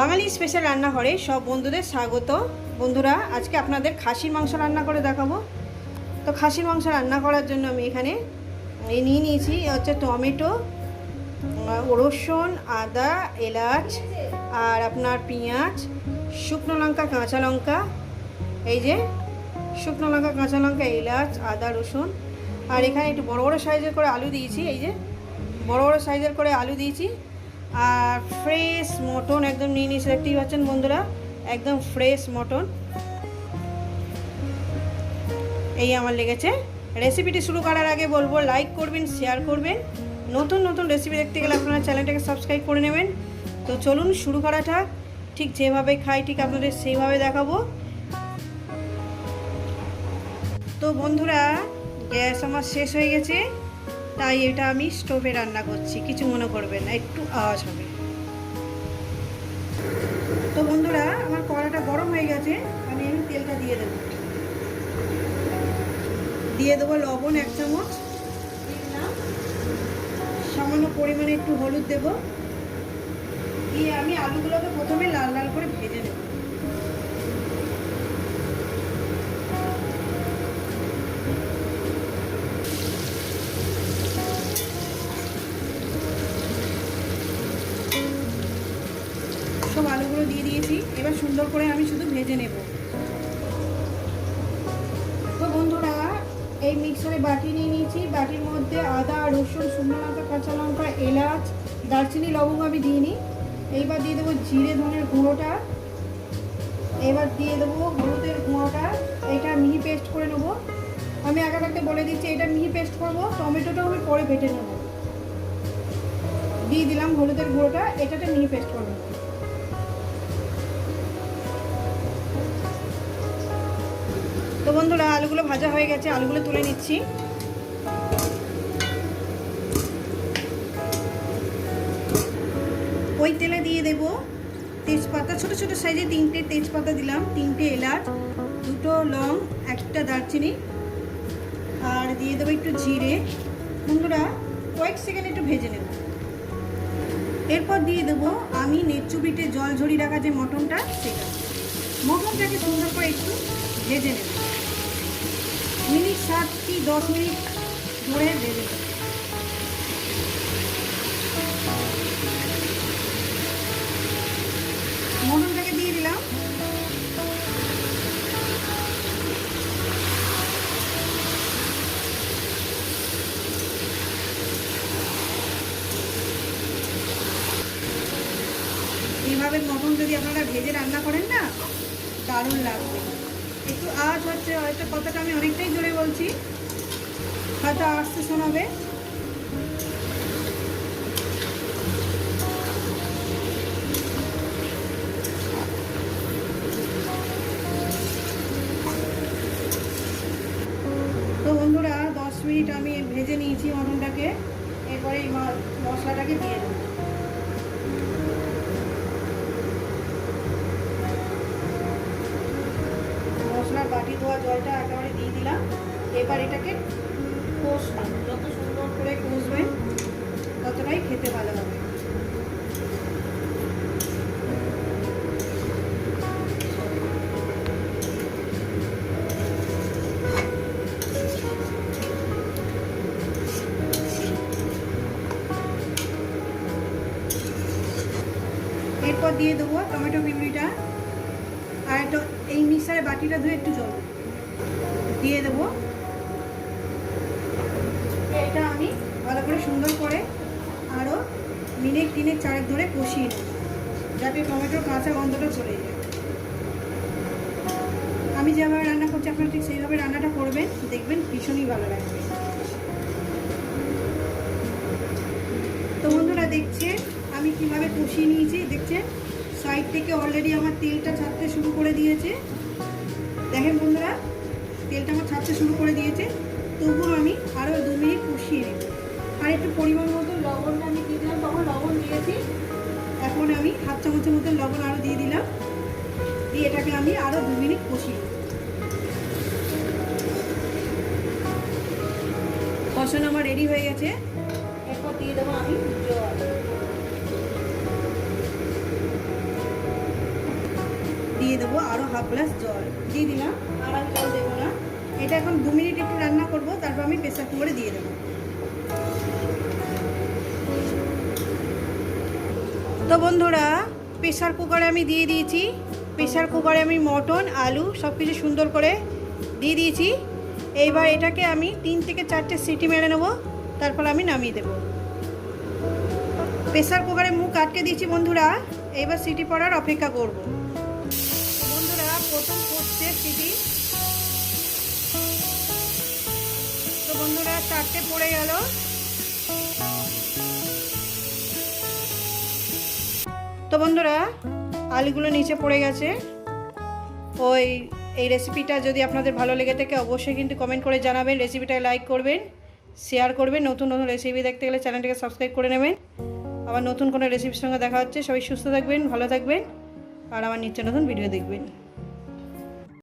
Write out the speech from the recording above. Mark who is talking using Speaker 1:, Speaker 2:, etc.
Speaker 1: বাঙালি special রান্নাঘরে সব বন্ধুদের স্বাগত। বন্ধুরা, আজকে আপনাদের খাসির মাংস রান্না করে দেখাবো। তো খাসির মাংস রান্না করার জন্য আমি এখানে নিয়ে নিয়েছি হচ্ছে টমেটো রসুন, আদা, এলাচ আর আপনার পেঁয়াজ, শুকনো লঙ্কা, কাঁচা লঙ্কা, এই যে শুকনো লঙ্কা, কাঁচা লঙ্কা, এলাচ, আদা, রসুন আর এখানে একটু বড় বড় সাইজের করে আলু দিয়েছি, এই যে বড় বড় সাইজের করে আলু দিয়েছি। আর ফ্রেশ মটন একদম নিয়ে নিয়েছি দেখতেই পাচ্ছেন বন্ধুরা, একদম ফ্রেশ মটন এই আমার লেগেছে। রেসিপিটি শুরু করার আগে বলব লাইক করবেন শেয়ার করবেন। নতুন নতুন রেসিপি দেখতে গেলে আপনারা চ্যানেলটাকে সাবস্ক্রাইব করে নেবেন। তো চলুন শুরু করাটা ঠিক যেভাবে খাই, ঠিক আপনাদের সেইভাবে দেখাবো। তো বন্ধুরা, গ্যাস আমার শেষ হয়ে গেছে। তাই এটা আমি স্টোভে রান্না করছি, কিছু মনে করবেন না, একটু আওয়াজ হবে। তো বন্ধুরা, আমার কড়াটা গরম হয়ে গেছে, আমি আমি তেলটা দিয়ে দেবো। দিয়ে দেবো লবণ এক চামচ। সামান্য পরিমাণে একটু হলুদ দেব। দিয়ে আমি আলুগুলোকে প্রথমে লাল লাল করে ভেজে নেব। এবার সুন্দর করে আমি শুধু ভেজে নেব। তো বন্ধুরা, এই মিক্সারে বাটি নিয়ে নিয়েছি। বাটির মধ্যে আদা, রসুন, শুকনো লঙ্কা, কাঁচা লঙ্কা, এলাচ, দারচিনি, লবঙ্গ আমি দিইনি এইবার দিয়ে দেবো জিরে ধনের গুঁড়োটা। এবার দিয়ে দেবো হলুদের গুঁড়োটা। এটা মিহি পেস্ট করে নেব। আমি আগে থাকতে বলে দিচ্ছি, এটা মিহি পেস্ট করব। টমেটোটাও আমি পরে বেটে নেব। দিয়ে দিলাম হলুদের গুঁড়োটা। এটাতে মিহি পেস্ট করে তো বন্ধুরা, আলুগুলো ভাজা হয়ে গেছে, আলুগুলো তুলে নিচ্ছি। ওই তেলে দিয়ে দেব তেজপাতা, ছোট ছোট সাইজে তিনটে তেজপাতা দিলাম, তিনটে এলাচ, দুটো লং, একটা দারচিনি, আর দিয়ে দেবো একটু জিরে। বন্ধুরা, কয়েক সেকেন্ড একটু ভেজে নেব। এরপর দিয়ে দেবো আমি নেচু বিটে জল ঝরিয়ে রাখা যে মটনটা, সেটা। মটনটাকে সুন্দর করে একটু ভেজে নেব। মিনিট সাত কি দশ মিনিট ধরে নেব মটনটাকে দিয়ে দিলাম। এইভাবে মটন যদি আপনারা ভেজে রান্না করেন না, দারুণ লাগবে। একটু আওয়াজ হচ্ছে, হয়তো কথাটা আমি অনেকটাই জোরে বলছি। হয়তো আসতে শোনাবে। তো বন্ধুরা, দশ মিনিট আমি ভেজে নিয়েছি মটনটাকে। এরপরে এই মশলাটাকে দিয়ে দেবো। বাটি ধোয়া জলটা একেবারে দিয়ে দিলাম। এবার এটাকে কষবেন যত সুন্দর করে কষবেন ততটাই খেতে ভালো হবে। এরপর দিয়ে দেবো টমেটো পিউরিটা আর একটু এই মিক্সারে বাটিটা ধুয়ে একটু জল দিয়ে দেবো। এটা আমি ভালো করে সুন্দর করে আরও মিনিট, তিনেক, চারেক ধরে কষিয়ে নেব, যাতে টমেটোর কাঁচা গন্ধটা চলে যায়। আমি যেভাবে রান্না করছি, আপনারা ঠিক সেইভাবে রান্নাটা করবেন, দেখবেন ভীষণই ভালো লাগবে। তো বন্ধুরা দেখছে আমি কীভাবে কষিয়ে নিয়েছি, দেখছেন? সাইড থেকে অলরেডি আমার তেলটা ছাড়তে শুরু করে দিয়েছে। দেখেন বন্ধুরা, তেলটা আমার ছাড়তে শুরু করে দিয়েছে। তবুও আমি আরও দু মিনিট কষিয়ে নেব। আর একটু পরিমাণ মতো লবণটা আমি দিয়ে দিলাম। তখন লবণ দিয়েছি। এখন আমি হাফ চামচের মতো লবণ আরও দিয়ে দিলাম। দিয়ে এটাকে আমি আরও দু মিনিট কষিয়ে নেব। কষানো আমার রেডি হয়ে গেছে। দিয়ে দেবো আরও হাফ গ্লাস জল। দিয়ে দিলাম আর আর জল দেবো না। এটা এখন দু মিনিট একটু রান্না করব, তারপর আমি প্রেসার কুকারে দিয়ে দেবো। তো বন্ধুরা প্রেসার কুকারে আমি দিয়ে দিয়েছি। প্রেসার কুকারে আমি মটন, আলু সব কিছু সুন্দর করে দিয়ে দিয়েছি। এইবার এটাকে আমি তিন থেকে চারটে সিটি মেরে নেব, তারপর আমি নামিয়ে দেবো। প্রেসার কুকারে মুখ আটকে দিয়েছি বন্ধুরা, এইবার সিটি পড়ার অপেক্ষা করব। প্রথম পড়ছে সিটি তো বন্ধুরা, চারটে পড়ে গেল। তো বন্ধুরা, আলুগুলো নিচে পড়ে গেছে। ওই, এই রেসিপিটা যদি আপনাদের ভালো লেগে থাকে, অবশ্যই কিন্তু কমেন্ট করে জানাবেন রেসিপিটা লাইক করবেন শেয়ার করবেন, নতুন নতুন রেসিপি দেখতে গেলে চ্যানেলটিকে সাবস্ক্রাইব করে নেবেন। আবার নতুন কোনো রেসিপির সঙ্গে দেখা হচ্ছে, সবাই সুস্থ থাকবেন, ভালো থাকবেন, আর আমার নিত্য নতুন ভিডিও দেখবেন।